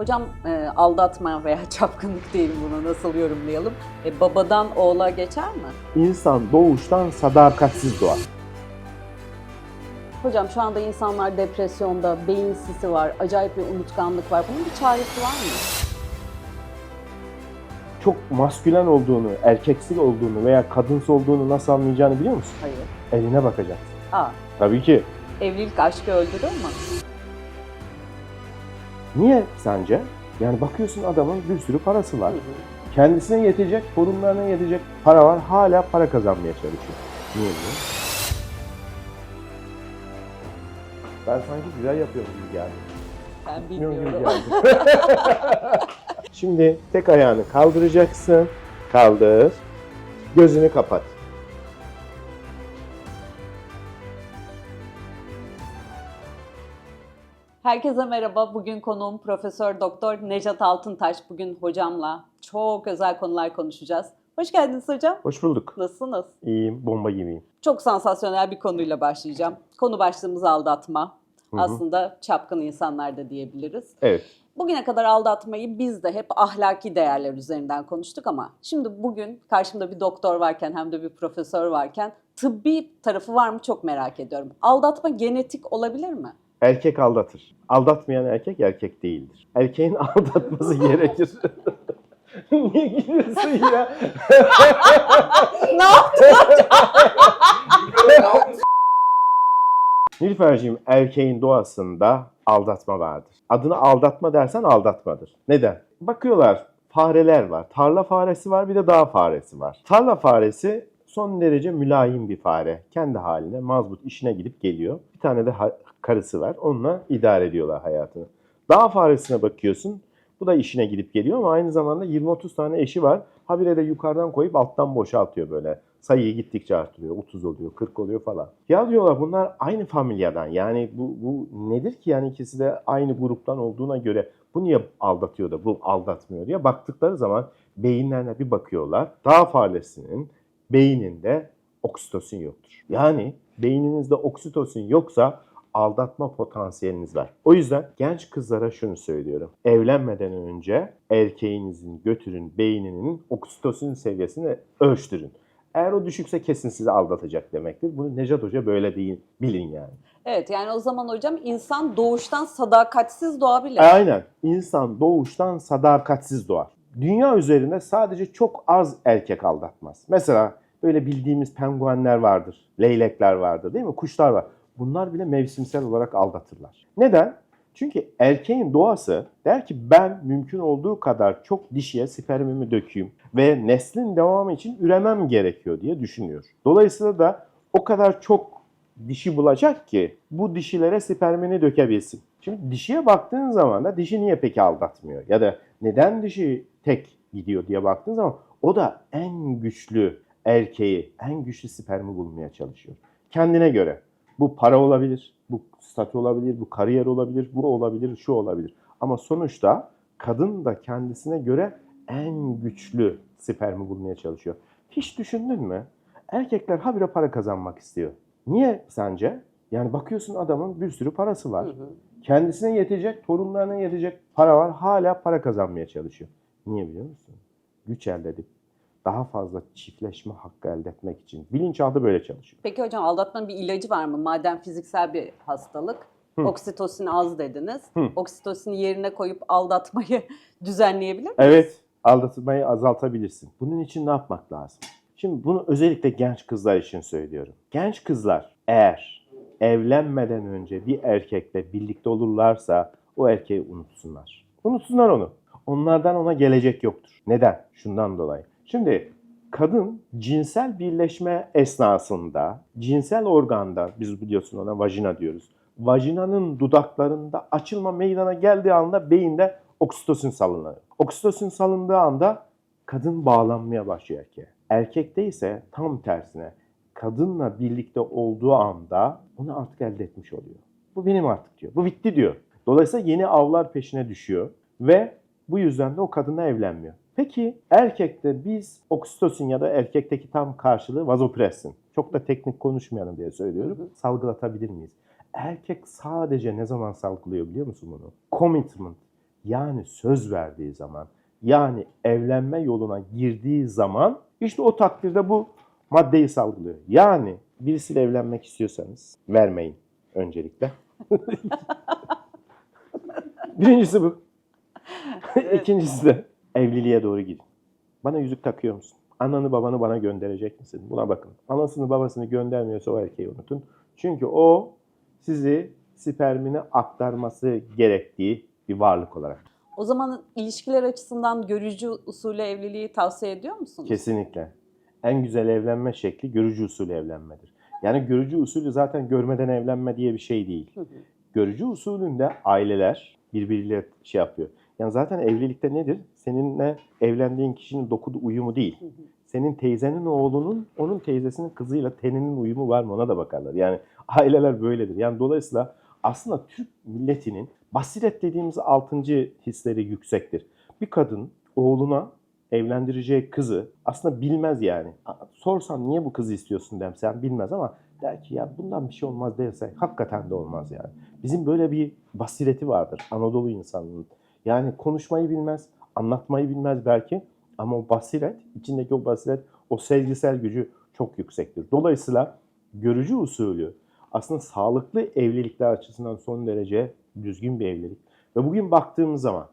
Hocam e, aldatma veya çapkınlık değil bunu nasıl yorumlayalım? E, babadan oğula geçer mi? İnsan doğuştan sadakatsiz doğar. Hocam şu anda insanlar depresyonda, beyin sisi var, acayip bir unutkanlık var. Bunun bir çaresi var mı? Çok maskülen olduğunu, erkeksi olduğunu veya kadınsı olduğunu nasıl anlayacağını biliyor musun? Hayır. Eline bakacaksın. Aa, Tabii ki. evlilik aşkı öldürür mü? Niye sence? Yani bakıyorsun adamın bir sürü parası var. Hı hı. Kendisine yetecek, torunlarına yetecek para var. Hala para kazanmaya çalışıyor. Niye bu? Ben sanki güzel yapıyorum gibi geldi. Ben gibi bilmiyorum. geldi. Şimdi tek ayağını kaldıracaksın. Kaldır. Gözünü kapat. Herkese merhaba. Bugün konuğum Profesör Doktor Nejat Altıntaş. Bugün hocamla çok özel konular konuşacağız. Hoş geldiniz hocam. Hoş bulduk. Nasılsınız? İyiyim, bomba gibiyim. Çok sansasyonel bir konuyla başlayacağım. Konu başlığımız aldatma. Hı hı. Aslında çapkın insanlar da diyebiliriz. Evet. Bugüne kadar aldatmayı biz de hep ahlaki değerler üzerinden konuştuk ama şimdi bugün karşımda bir doktor varken hem de bir profesör varken tıbbi tarafı var mı çok merak ediyorum. Aldatma genetik olabilir mi? Erkek aldatır. Aldatmayan erkek erkek değildir. Erkeğin aldatması gerekir. Niye gülüyorsun ya? ne yaptın? Nilüfer'cim erkeğin doğasında aldatma vardır. Adını aldatma dersen aldatmadır. Neden? Bakıyorlar fareler var. Tarla faresi var bir de dağ faresi var. Tarla faresi son derece mülayim bir fare. Kendi haline mazbut işine gidip geliyor. Bir tane de karısı var. Onunla idare ediyorlar hayatını. Dağ faresine bakıyorsun. Bu da işine gidip geliyor ama aynı zamanda 20-30 tane eşi var. Habire de yukarıdan koyup alttan boşaltıyor böyle. Sayıyı gittikçe artırıyor. 30 oluyor, 40 oluyor falan. Ya diyorlar bunlar aynı familyadan. Yani bu, bu nedir ki yani ikisi de aynı gruptan olduğuna göre bu niye aldatıyor da bu aldatmıyor diye baktıkları zaman beyinlerine bir bakıyorlar. Dağ faresinin beyninde oksitosin yoktur. Yani beyninizde oksitosin yoksa aldatma potansiyeliniz var. O yüzden genç kızlara şunu söylüyorum. Evlenmeden önce erkeğinizin götürün beyninin oksitosin seviyesini ölçtürün. Eğer o düşükse kesin sizi aldatacak demektir. Bunu Nejat Hoca böyle değil, bilin yani. Evet yani o zaman hocam insan doğuştan sadakatsiz doğabilir. Aynen. İnsan doğuştan sadakatsiz doğar. Dünya üzerinde sadece çok az erkek aldatmaz. Mesela böyle bildiğimiz penguenler vardır, leylekler vardır değil mi? Kuşlar var. Bunlar bile mevsimsel olarak aldatırlar. Neden? Çünkü erkeğin doğası der ki ben mümkün olduğu kadar çok dişiye spermimi dökeyim ve neslin devamı için üremem gerekiyor diye düşünüyor. Dolayısıyla da o kadar çok dişi bulacak ki bu dişilere spermini dökebilsin. Şimdi dişiye baktığın zaman da dişi niye peki aldatmıyor? Ya da neden dişi tek gidiyor diye baktığın zaman o da en güçlü erkeği, en güçlü spermi bulmaya çalışıyor. Kendine göre. Bu para olabilir, bu statü olabilir, bu kariyer olabilir, bu olabilir, şu olabilir. Ama sonuçta kadın da kendisine göre en güçlü spermi bulmaya çalışıyor. Hiç düşündün mü? Erkekler habire para kazanmak istiyor. Niye sence? Yani bakıyorsun adamın bir sürü parası var. Hı hı. Kendisine yetecek, torunlarına yetecek para var. Hala para kazanmaya çalışıyor. Niye biliyor musun? Güç elde edip daha fazla çiftleşme hakkı elde etmek için. Bilinçaltı böyle çalışıyor. Peki hocam aldatmanın bir ilacı var mı? Madem fiziksel bir hastalık. Hı. Oksitosin az dediniz. Hı. Oksitosini yerine koyup aldatmayı düzenleyebilir miyiz? Evet, aldatılmayı azaltabilirsin. Bunun için ne yapmak lazım? Şimdi bunu özellikle genç kızlar için söylüyorum. Genç kızlar eğer evlenmeden önce bir erkekle birlikte olurlarsa o erkeği unutsunlar. Unutsunlar onu. Onlardan ona gelecek yoktur. Neden? Şundan dolayı. Şimdi kadın cinsel birleşme esnasında cinsel organda biz biliyorsun ona vajina diyoruz. Vajinanın dudaklarında açılma meydana geldiği anda beyinde oksitosin salınır. Oksitosin salındığı anda kadın bağlanmaya başlıyor erkeğe. Erkekte ise tam tersine kadınla birlikte olduğu anda onu artık elde etmiş oluyor. Bu benim artık diyor. Bu bitti diyor. Dolayısıyla yeni avlar peşine düşüyor ve bu yüzden de o kadınla evlenmiyor. Peki erkekte biz oksitosin ya da erkekteki tam karşılığı vazopressin. Çok da teknik konuşmayalım diye söylüyorum. Hı hı. Salgılatabilir miyiz? Erkek sadece ne zaman salgılıyor biliyor musun bunu? Commitment yani söz verdiği zaman, yani evlenme yoluna girdiği zaman işte o takdirde bu maddeyi salgılıyor. Yani birisiyle evlenmek istiyorsanız vermeyin öncelikle. Birincisi bu. İkincisi de evliliğe doğru gidin. Bana yüzük takıyor musun? Ananı babanı bana gönderecek misin? Buna bakın. Anasını babasını göndermiyorsa o erkeği unutun. Çünkü o sizi spermini aktarması gerektiği bir varlık olarak. O zaman ilişkiler açısından görücü usulü evliliği tavsiye ediyor musunuz? Kesinlikle. En güzel evlenme şekli görücü usulü evlenmedir. Yani görücü usulü zaten görmeden evlenme diye bir şey değil. Görücü usulünde aileler birbiriyle şey yapıyor. Yani zaten evlilikte nedir? Seninle evlendiğin kişinin dokudu uyumu değil. Senin teyzenin oğlunun, onun teyzesinin kızıyla teninin uyumu var mı ona da bakarlar. Yani aileler böyledir. Yani dolayısıyla aslında Türk milletinin basiret dediğimiz altıncı hisleri yüksektir. Bir kadın oğluna evlendireceği kızı aslında bilmez yani. Sorsan niye bu kızı istiyorsun demsen bilmez ama der ki ya bundan bir şey olmaz derse hakikaten de olmaz yani. Bizim böyle bir basireti vardır Anadolu insanının. Yani konuşmayı bilmez, anlatmayı bilmez belki ama o basiret, içindeki o basiret, o sezgisel gücü çok yüksektir. Dolayısıyla görücü usulü aslında sağlıklı evlilikler açısından son derece düzgün bir evlilik. Ve bugün baktığımız zaman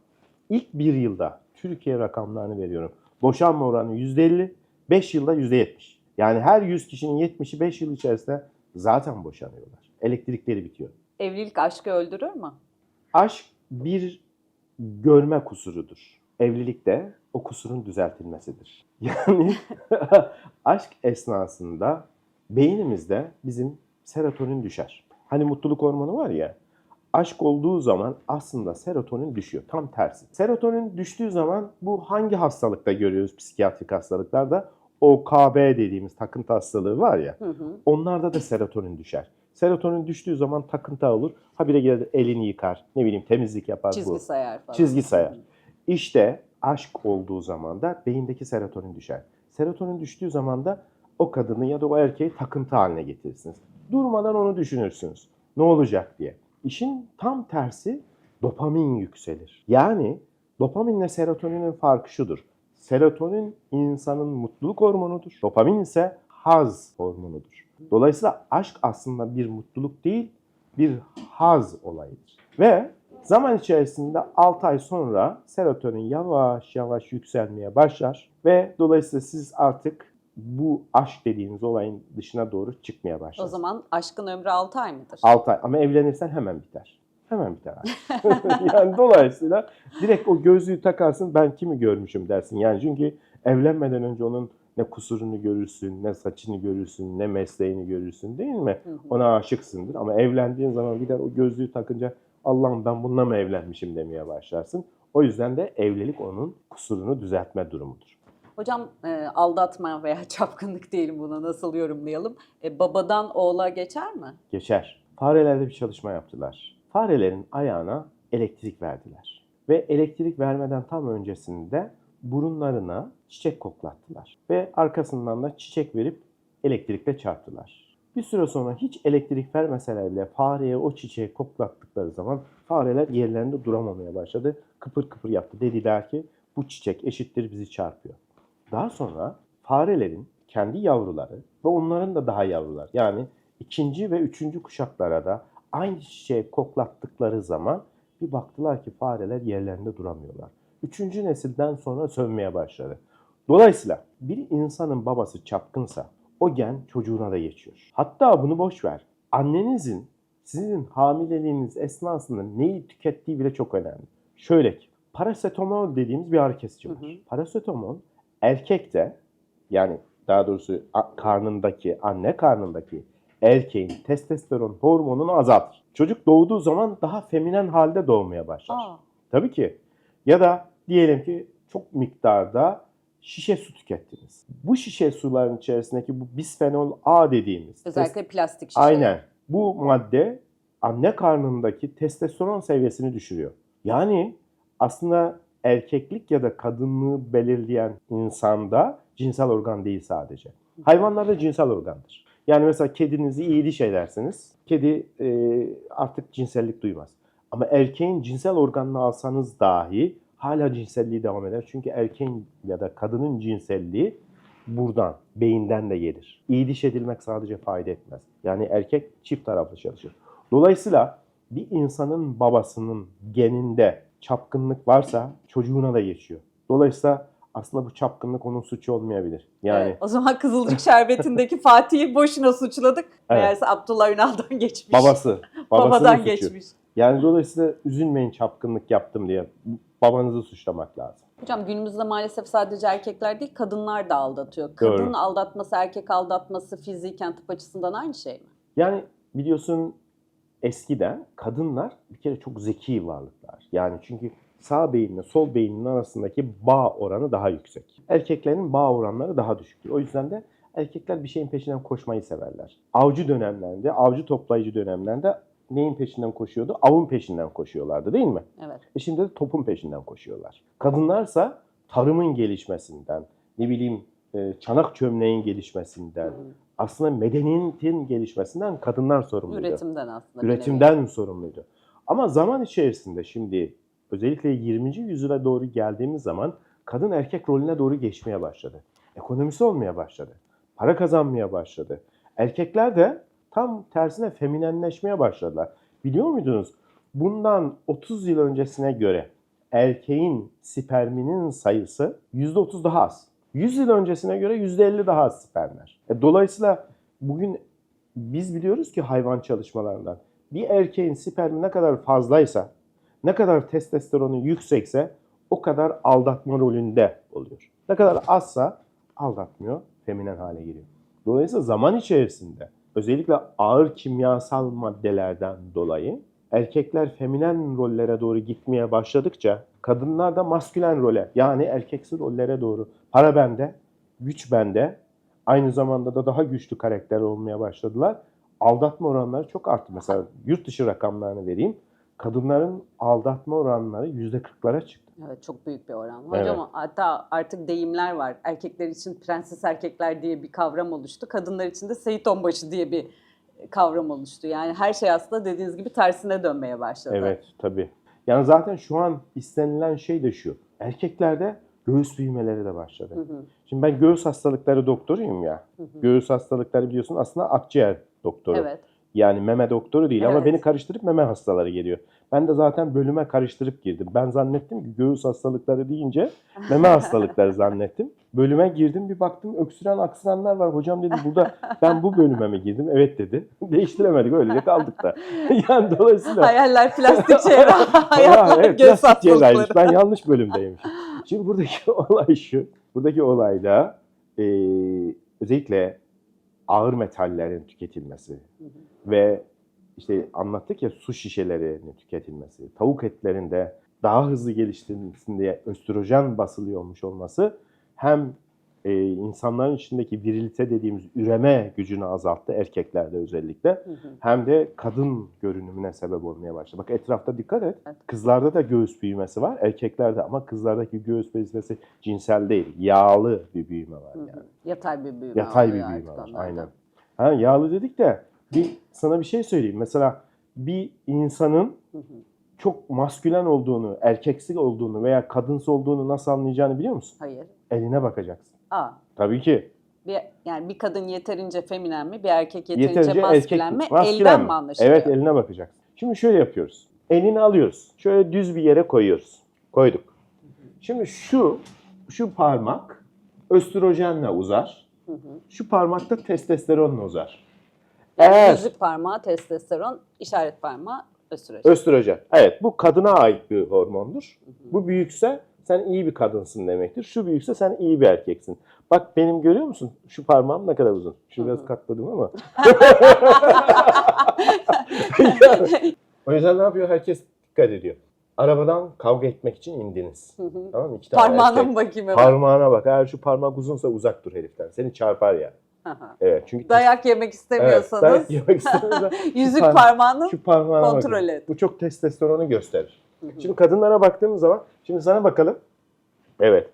ilk bir yılda Türkiye rakamlarını veriyorum. Boşanma oranı %50, 5 yılda %70. Yani her 100 kişinin 70'i 5 yıl içerisinde zaten boşanıyorlar. Elektrikleri bitiyor. Evlilik aşkı öldürür mü? Aşk bir görme kusurudur. Evlilik de o kusurun düzeltilmesidir. Yani aşk esnasında beynimizde bizim serotonin düşer. Hani mutluluk hormonu var ya, aşk olduğu zaman aslında serotonin düşüyor. Tam tersi. Serotonin düştüğü zaman bu hangi hastalıkta görüyoruz psikiyatrik hastalıklarda? OKB dediğimiz takıntı hastalığı var ya, Hı hı. onlarda da serotonin düşer. Serotonin düştüğü zaman takıntı olur. Habire gelir elini yıkar, ne bileyim temizlik yapar. Çizgi bu. sayar falan. Çizgi sayar. İşte aşk olduğu zaman da beyindeki serotonin düşer. Serotonin düştüğü zaman da o kadını ya da o erkeği takıntı haline getirirsiniz. Durmadan onu düşünürsünüz. Ne olacak diye. İşin tam tersi dopamin yükselir. Yani dopaminle serotoninin farkı şudur. Serotonin insanın mutluluk hormonudur. Dopamin ise haz hormonudur. Dolayısıyla aşk aslında bir mutluluk değil, bir haz olayıdır. Ve zaman içerisinde 6 ay sonra serotonin yavaş yavaş yükselmeye başlar ve dolayısıyla siz artık bu aşk dediğiniz olayın dışına doğru çıkmaya O başlarsınız. zaman aşkın ömrü 6 ay mıdır? 6 ay ama evlenirsen hemen biter. Hemen biter aşk. yani dolayısıyla direkt o gözlüğü takarsın ben kimi görmüşüm dersin. Yani çünkü evlenmeden önce onun ne kusurunu görürsün, ne saçını görürsün, ne mesleğini görürsün değil mi? Hı hı. Ona aşıksındır ama evlendiğin zaman de o gözlüğü takınca Allah'ım ben bununla mı evlenmişim demeye başlarsın. O yüzden de evlilik onun kusurunu düzeltme durumudur. Hocam e, aldatma veya çapkınlık diyelim buna nasıl yorumlayalım? E, babadan oğula geçer mi? Geçer. Farelerde bir çalışma yaptılar. Farelerin ayağına elektrik verdiler. Ve elektrik vermeden tam öncesinde burunlarına çiçek koklattılar. Ve arkasından da çiçek verip elektrikle çarptılar. Bir süre sonra hiç elektrik vermeseler bile fareye o çiçeği koklattıkları zaman fareler yerlerinde duramamaya başladı. Kıpır kıpır yaptı. Dediler ki bu çiçek eşittir bizi çarpıyor. Daha sonra farelerin kendi yavruları ve onların da daha yavrular yani ikinci ve üçüncü kuşaklara da aynı çiçeği koklattıkları zaman bir baktılar ki fareler yerlerinde duramıyorlar. Üçüncü nesilden sonra sönmeye başladı. Dolayısıyla bir insanın babası çapkınsa o gen çocuğuna da geçiyor. Hatta bunu boş ver. Annenizin sizin hamileliğiniz esnasında neyi tükettiği bile çok önemli. Şöyle ki parasetamol dediğimiz bir ağrı kesici var. Hı erkekte yani daha doğrusu karnındaki anne karnındaki erkeğin testosteron hormonunu azaltır. Çocuk doğduğu zaman daha feminen halde doğmaya başlar. Aa, Tabii ki. Ya da diyelim ki çok miktarda şişe su tükettiniz. Bu şişe suların içerisindeki bu bisfenol A dediğimiz özellikle plastik şişe. Aynen. Bu madde anne karnındaki testosteron seviyesini düşürüyor. Yani aslında erkeklik ya da kadınlığı belirleyen insanda cinsel organ değil sadece. Hayvanlarda cinsel organdır. Yani mesela kedinizi iyi diş edersiniz. Kedi e, artık cinsellik duymaz. Ama erkeğin cinsel organını alsanız dahi hala cinselliği devam eder. Çünkü erkeğin ya da kadının cinselliği buradan, beyinden de gelir. İyi diş edilmek sadece fayda etmez. Yani erkek çift taraflı çalışır. Dolayısıyla bir insanın babasının geninde çapkınlık varsa çocuğuna da geçiyor. Dolayısıyla aslında bu çapkınlık onun suçu olmayabilir. Yani Evet, o zaman Kızılcık Şerbeti'ndeki Fatih'i boşuna suçladık. Evet. Meğerse Abdullah Ünal'dan geçmiş. babası, Babadan suçu. geçmiş. Yani dolayısıyla üzülmeyin çapkınlık yaptım diye babanızı suçlamak lazım. Hocam günümüzde maalesef sadece erkekler değil kadınlar da aldatıyor. Kadın Doğru. aldatması, erkek aldatması fiziken tıp açısından aynı şey mi? Yani biliyorsun eskiden kadınlar bir kere çok zeki varlıklar. Yani çünkü sağ beyinle sol beynin arasındaki bağ oranı daha yüksek. Erkeklerin bağ oranları daha düşüktür. O yüzden de erkekler bir şeyin peşinden koşmayı severler. Avcı dönemlerinde, avcı toplayıcı dönemlerinde neyin peşinden koşuyordu? Avın peşinden koşuyorlardı değil mi? Evet. E şimdi de topun peşinden koşuyorlar. Kadınlarsa tarımın gelişmesinden, ne bileyim e, çanak çömleğin gelişmesinden, aslında medeniyetin gelişmesinden kadınlar sorumluydu. Üretimden aslında. Üretimden sorumluydu. Ama zaman içerisinde şimdi özellikle 20. yüzyıla doğru geldiğimiz zaman kadın erkek rolüne doğru geçmeye başladı. Ekonomisi olmaya başladı. Para kazanmaya başladı. Erkekler de tam tersine feminenleşmeye başladılar. Biliyor muydunuz? Bundan 30 yıl öncesine göre erkeğin sperminin sayısı %30 daha az. 100 yıl öncesine göre %50 daha az spermler. E, dolayısıyla bugün biz biliyoruz ki hayvan çalışmalarından bir erkeğin spermi ne kadar fazlaysa, ne kadar testosteronu yüksekse o kadar aldatma rolünde oluyor. Ne kadar azsa aldatmıyor, feminen hale geliyor. Dolayısıyla zaman içerisinde özellikle ağır kimyasal maddelerden dolayı erkekler feminen rollere doğru gitmeye başladıkça kadınlar da maskülen role yani erkeksi rollere doğru para bende, güç bende, aynı zamanda da daha güçlü karakter olmaya başladılar. Aldatma oranları çok arttı. Mesela yurt dışı rakamlarını vereyim. Kadınların aldatma oranları %40'lara çıktı. Evet çok büyük bir oran. Evet. Hocam hatta artık deyimler var. Erkekler için prenses erkekler diye bir kavram oluştu. Kadınlar için de Seyit Onbaşı diye bir kavram oluştu. Yani her şey aslında dediğiniz gibi tersine dönmeye başladı. Evet tabii. Yani zaten şu an istenilen şey de şu. Erkeklerde göğüs büyümeleri de başladı. Hı hı, Şimdi ben göğüs hastalıkları doktoruyum ya. hı hı. Göğüs hastalıkları biliyorsun aslında akciğer doktoru. Evet. Yani meme doktoru değil ama Evet. beni karıştırıp meme hastaları geliyor. Ben de zaten bölüme karıştırıp girdim. Ben zannettim ki göğüs hastalıkları deyince meme hastalıkları zannettim. Bölüme girdim bir baktım öksüren aksıranlar var. Hocam dedim burada ben bu bölüme mi girdim? Evet dedi. Değiştiremedik öyle de kaldık da. yani dolayısıyla Hayaller plastik cerrah, Ya, hayatlar evet, cerrahiymiş. hastalıkları. Ben yanlış bölümdeymişim. Şimdi buradaki olay şu. Buradaki olayda e, özellikle ağır metallerin tüketilmesi Hı hı. Ve işte anlattık ya su şişelerinin tüketilmesi, tavuk etlerinde daha hızlı geliştirilmesinin diye östrojen basılıyormuş olması hem e, insanların içindeki virilite dediğimiz üreme gücünü azalttı erkeklerde özellikle Hı hı. hem de kadın görünümüne sebep olmaya başladı. Bak etrafta dikkat et. Evet. Kızlarda da göğüs büyümesi var, erkeklerde ama kızlardaki göğüs büyümesi cinsel değil, yağlı bir büyüme var Hı hı. yani. Yatay bir büyüme Yatay bir büyüme var. Aynen. Ha, yağlı dedik de bir sana bir şey söyleyeyim. Mesela bir insanın çok maskülen olduğunu, erkeksi olduğunu veya kadınsı olduğunu nasıl anlayacağını biliyor musun? Hayır. Eline bakacaksın. Aa, Tabii ki. bir, yani bir kadın yeterince feminen mi, bir erkek yeterince, Yeterince maskülen erkek mi? maskülen Elden mi? mi anlaşılıyor? Evet eline bakacaksın. Şimdi şöyle yapıyoruz. Elini alıyoruz. Şöyle düz bir yere koyuyoruz. Koyduk. Şimdi şu şu parmak östrojenle uzar. Şu parmak da testosteronla uzar. Yani Eğer yüzük parmağı testosteron, işaret parmağı östrojen. östrojen. Evet bu kadına ait bir hormondur. Bu büyükse sen iyi bir kadınsın demektir. Şu büyükse sen iyi bir erkeksin. Bak benim görüyor musun? Şu parmağım ne kadar uzun. Şu biraz katladım ama. o yüzden ne yapıyor? Herkes dikkat ediyor. Arabadan kavga etmek için indiniz. Hı hı. Tamam mı? İki tane Parmağına erkek. mı bakayım hemen? Parmağına bak. Eğer şu parmak uzunsa uzak dur heriften. Seni çarpar ya. Evet çünkü Dayak yemek evet, istemiyorsanız dayak yemek yüzük par- parmağını şu parmağına kontrol bakın. et. Bu çok testosteronu gösterir. Şimdi kadınlara baktığımız zaman, şimdi sana bakalım. Evet.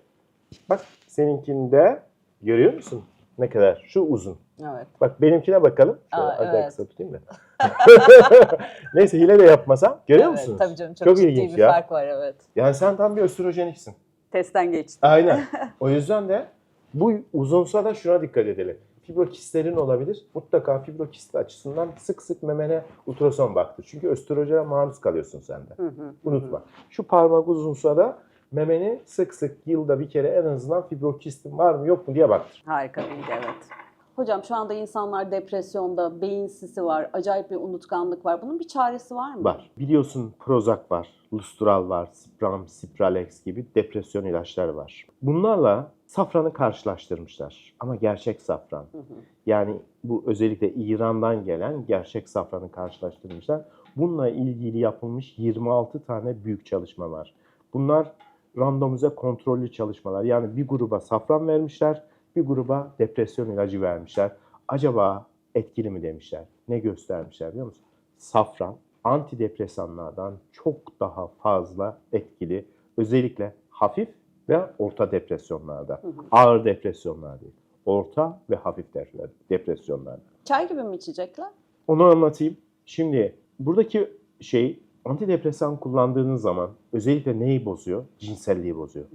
Bak seninkinde görüyor musun? Ne kadar? Şu uzun. Evet. Bak benimkine bakalım. Şöyle Aa, evet. kısa tutayım da. Neyse hile de yapmasam. Görüyor evet, musunuz? Tabii canım çok, Çok ilginç bir ya. fark var evet. Yani sen tam bir östrojeniksin. Testten geçti. Aynen. O yüzden de bu uzunsa da şuna dikkat edelim. Fibrokistlerin olabilir. Mutlaka fibrokist açısından sık sık memene ultrason baktır. Çünkü östrojene maruz kalıyorsun sen de. Hı hı. Unutma. Şu parmak uzunsa da memeni sık sık yılda bir kere en azından fibrokistin var mı yok mu diye baktır. Harika bilgi evet. Hocam şu anda insanlar depresyonda, beyin sisi var, acayip bir unutkanlık var. Bunun bir çaresi var mı? Var. Biliyorsun Prozac var, Lustral var, Spram, Cipralex gibi depresyon ilaçları var. Bunlarla safranı karşılaştırmışlar. Ama gerçek safran. Hı hı. Yani bu özellikle İran'dan gelen gerçek safranı karşılaştırmışlar. Bununla ilgili yapılmış 26 tane büyük çalışma var. Bunlar randomize kontrollü çalışmalar. Yani bir gruba safran vermişler, bir gruba depresyon ilacı vermişler. Acaba etkili mi demişler. Ne göstermişler biliyor musun? Safran antidepresanlardan çok daha fazla etkili. Özellikle hafif ve orta depresyonlarda. Hı hı. Ağır depresyonlar değil. Orta ve hafif depre- depresyonlarda. Çay gibi mi içecekler? Onu anlatayım. Şimdi buradaki şey antidepresan kullandığınız zaman özellikle neyi bozuyor? Cinselliği bozuyor.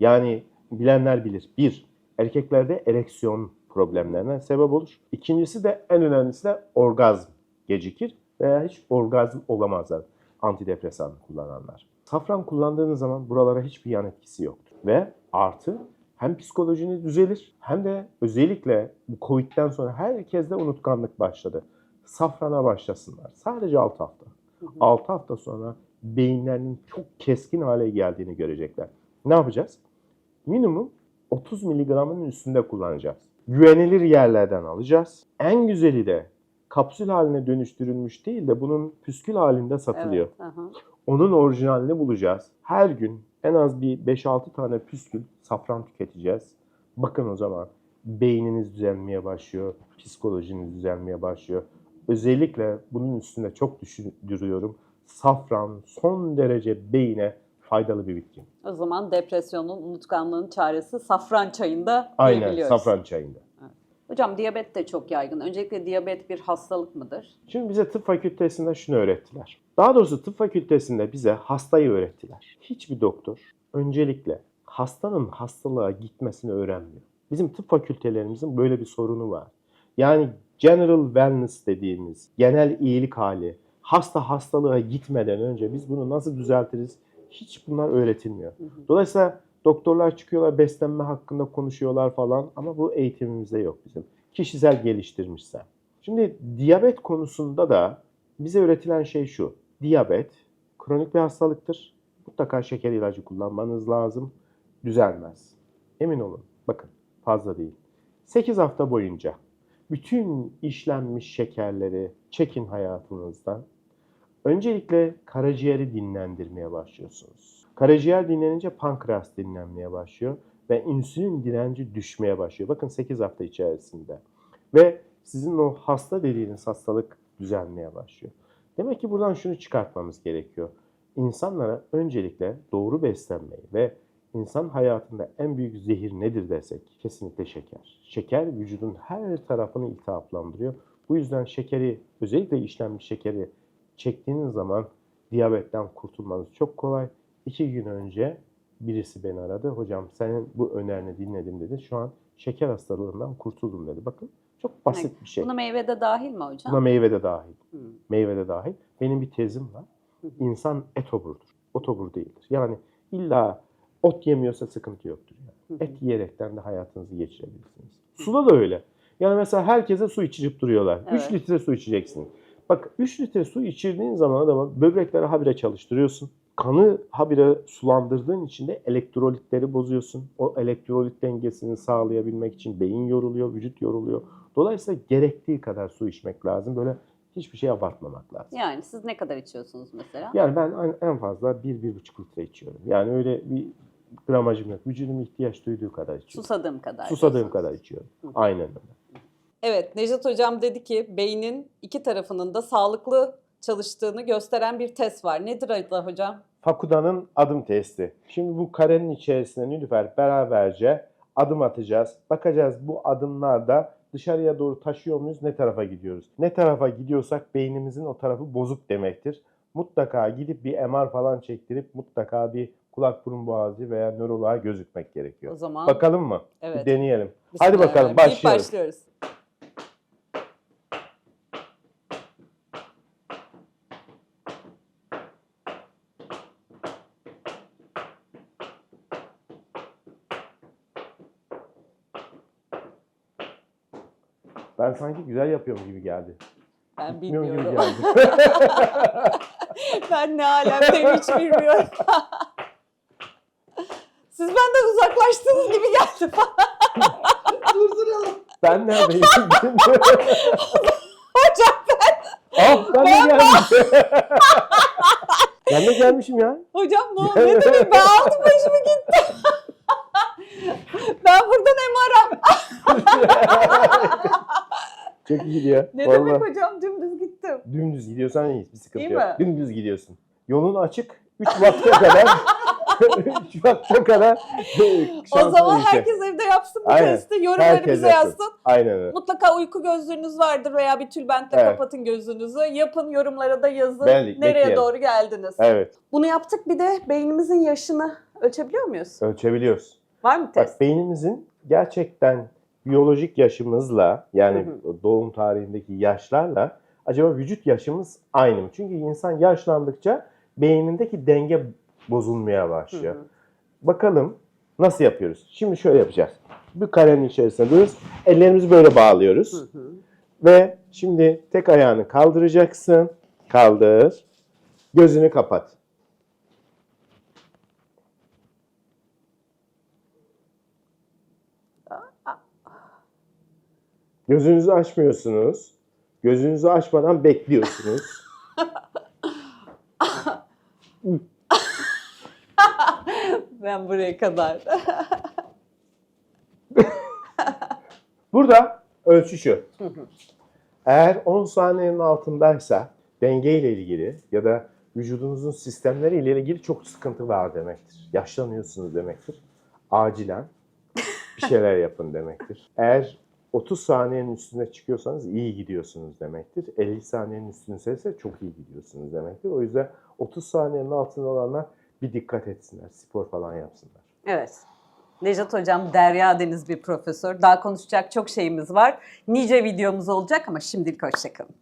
Yani bilenler bilir. Bir, erkeklerde ereksiyon problemlerine sebep olur. İkincisi de en önemlisi de orgazm gecikir veya hiç orgazm olamazlar antidepresan kullananlar. Safran kullandığınız zaman buralara hiçbir yan etkisi yoktur. Ve artı hem psikolojiniz düzelir hem de özellikle bu Covid'den sonra herkeste unutkanlık başladı. Safrana başlasınlar. Sadece 6 hafta. Hı hı. 6 hafta sonra beyinlerinin çok keskin hale geldiğini görecekler. Ne yapacağız? Minimum 30 miligramın üstünde kullanacağız. Güvenilir yerlerden alacağız. En güzeli de kapsül haline dönüştürülmüş değil de bunun püskül halinde satılıyor. Evet. aha. Onun orijinalini bulacağız. Her gün en az bir 5-6 tane püskül safran tüketeceğiz. Bakın o zaman beyniniz düzelmeye başlıyor, psikolojiniz düzelmeye başlıyor. Özellikle bunun üstünde çok düşündürüyorum. Safran son derece beyine faydalı bir bitki. O zaman depresyonun, unutkanlığın çaresi safran çayında Aynen diyebiliyoruz. safran çayında. Hocam diyabet de çok yaygın. Öncelikle diyabet bir hastalık mıdır? Şimdi bize tıp fakültesinde şunu öğrettiler. Daha doğrusu tıp fakültesinde bize hastayı öğrettiler. Hiçbir doktor öncelikle hastanın hastalığa gitmesini öğrenmiyor. Bizim tıp fakültelerimizin böyle bir sorunu var. Yani general wellness dediğimiz genel iyilik hali, hasta hastalığa gitmeden önce biz bunu nasıl düzeltiriz? Hiç bunlar öğretilmiyor. Dolayısıyla doktorlar çıkıyorlar beslenme hakkında konuşuyorlar falan ama bu eğitimimizde yok bizim. Kişisel geliştirmişsen. Şimdi diyabet konusunda da bize öğretilen şey şu. Diyabet kronik bir hastalıktır. Mutlaka şeker ilacı kullanmanız lazım. Düzelmez. Emin olun. Bakın fazla değil. 8 hafta boyunca bütün işlenmiş şekerleri çekin hayatınızdan. Öncelikle karaciğeri dinlendirmeye başlıyorsunuz. Karaciğer dinlenince pankreas dinlenmeye başlıyor ve insülin direnci düşmeye başlıyor. Bakın 8 hafta içerisinde. Ve sizin o hasta dediğiniz hastalık düzelmeye başlıyor. Demek ki buradan şunu çıkartmamız gerekiyor. İnsanlara öncelikle doğru beslenmeyi ve insan hayatında en büyük zehir nedir desek kesinlikle şeker. Şeker vücudun her tarafını iltihaplandırıyor. Bu yüzden şekeri özellikle işlenmiş şekeri çektiğiniz zaman diyabetten kurtulmanız çok kolay. İki gün önce birisi beni aradı. Hocam senin bu önerini dinledim dedi. Şu an şeker hastalığından kurtuldum dedi. Bakın çok basit bir şey. Buna meyvede dahil mi hocam? Buna meyve de dahil. Hı. Meyve de dahil. Benim bir tezim var. İnsan etoburdur. Otobur değildir. Yani illa ot yemiyorsa sıkıntı yoktur. Yani. Et yiyerekten de hayatınızı geçirebilirsiniz. Suda da öyle. Yani mesela herkese su içirip duruyorlar. 3 Evet. litre su içeceksin. Bak 3 litre su içirdiğin zaman adama böbrekleri habire çalıştırıyorsun. Kanı habire sulandırdığın için de elektrolitleri bozuyorsun. O elektrolit dengesini sağlayabilmek için beyin yoruluyor, vücut yoruluyor. Dolayısıyla gerektiği kadar su içmek lazım. Böyle hiçbir şey abartmamak lazım. Yani siz ne kadar içiyorsunuz mesela? Yani ben en- fazla 1-1,5 litre içiyorum. Yani öyle bir gramajım yok. Vücudum ihtiyaç duyduğu kadar içiyorum. Susadığım kadar. Susadığım diyorsunuz. kadar içiyorum. Hı. Aynen öyle. Evet, Necdet Hocam dedi ki beynin iki tarafının da sağlıklı çalıştığını gösteren bir test var. Nedir adı hocam? Fakuda'nın adım testi. Şimdi bu karenin içerisinde Nilüfer beraberce adım atacağız. Bakacağız bu adımlarda dışarıya doğru taşıyor muyuz, ne tarafa gidiyoruz? Ne tarafa gidiyorsak beynimizin o tarafı bozuk demektir. Mutlaka gidip bir MR falan çektirip mutlaka bir kulak burun boğazı veya nöroloğa gözükmek gerekiyor. O zaman Bakalım mı? Evet. Bir deneyelim. Hadi bakalım başlayalım. başlıyoruz. Ben sanki güzel yapıyorum gibi geldi. Ben Bilmiyorum gibi bilmiyorum. geldi. ben ne alemdeyim hiç bilmiyorum. Siz benden uzaklaştınız gibi geldi falan. Durduralım. ben neredeyim? Hocam ah ben de gelmişim. ben de gelmişim ya. Hocam ne oldu? Ne demek? Ben aldım başımı gitti. ben buradan MR'a. Çok iyi ya. Ne Vallahi. demek hocam? Dümdüz gittim. Dümdüz gidiyorsan iyi. Bir sıkıntı İyi yok. mi? Dümdüz gidiyorsun. Yolun açık. 3 vakte kadar 3 vakte kadar o şansın zaman yüksek. herkes evde yapsın bu Aynen. testi. Yorumları Herkes bize yapsın. yazsın. Aynen öyle. Mutlaka uyku gözlüğünüz vardır veya bir tülbentle Evet. kapatın gözünüzü. Yapın yorumlara da yazın. Beğendik, Nereye bekleyelim. doğru geldiniz? Evet. Bunu yaptık bir de beynimizin yaşını ölçebiliyor muyuz? Ölçebiliyoruz. Var mı test? Bak beynimizin gerçekten biyolojik yaşımızla yani Hı doğum tarihindeki yaşlarla acaba vücut yaşımız aynı mı? Çünkü insan yaşlandıkça beynindeki denge bozulmaya Hı başlıyor. hı. Bakalım nasıl yapıyoruz? Şimdi şöyle yapacağız. Bir karenin içerisine duruyoruz. Ellerimizi böyle bağlıyoruz. Hı hı. Ve şimdi tek ayağını kaldıracaksın. Kaldır. Gözünü kapat. Gözünüzü açmıyorsunuz. Gözünüzü açmadan bekliyorsunuz. Ben buraya kadar. Burada ölçü şu. Eğer 10 saniyenin altındaysa denge ile ilgili ya da vücudunuzun sistemleri ile ilgili çok sıkıntı var demektir. Yaşlanıyorsunuz demektir. Acilen bir şeyler yapın demektir. Eğer 30 saniyenin üstüne çıkıyorsanız iyi gidiyorsunuz demektir. 50 saniyenin üstünde ise çok iyi gidiyorsunuz demektir. O yüzden 30 saniyenin altında olanlar bir dikkat etsinler. Spor falan yapsınlar. Evet. Nejat Hocam Derya Deniz bir profesör. Daha konuşacak çok şeyimiz var. Nice videomuz olacak ama şimdilik hoşçakalın.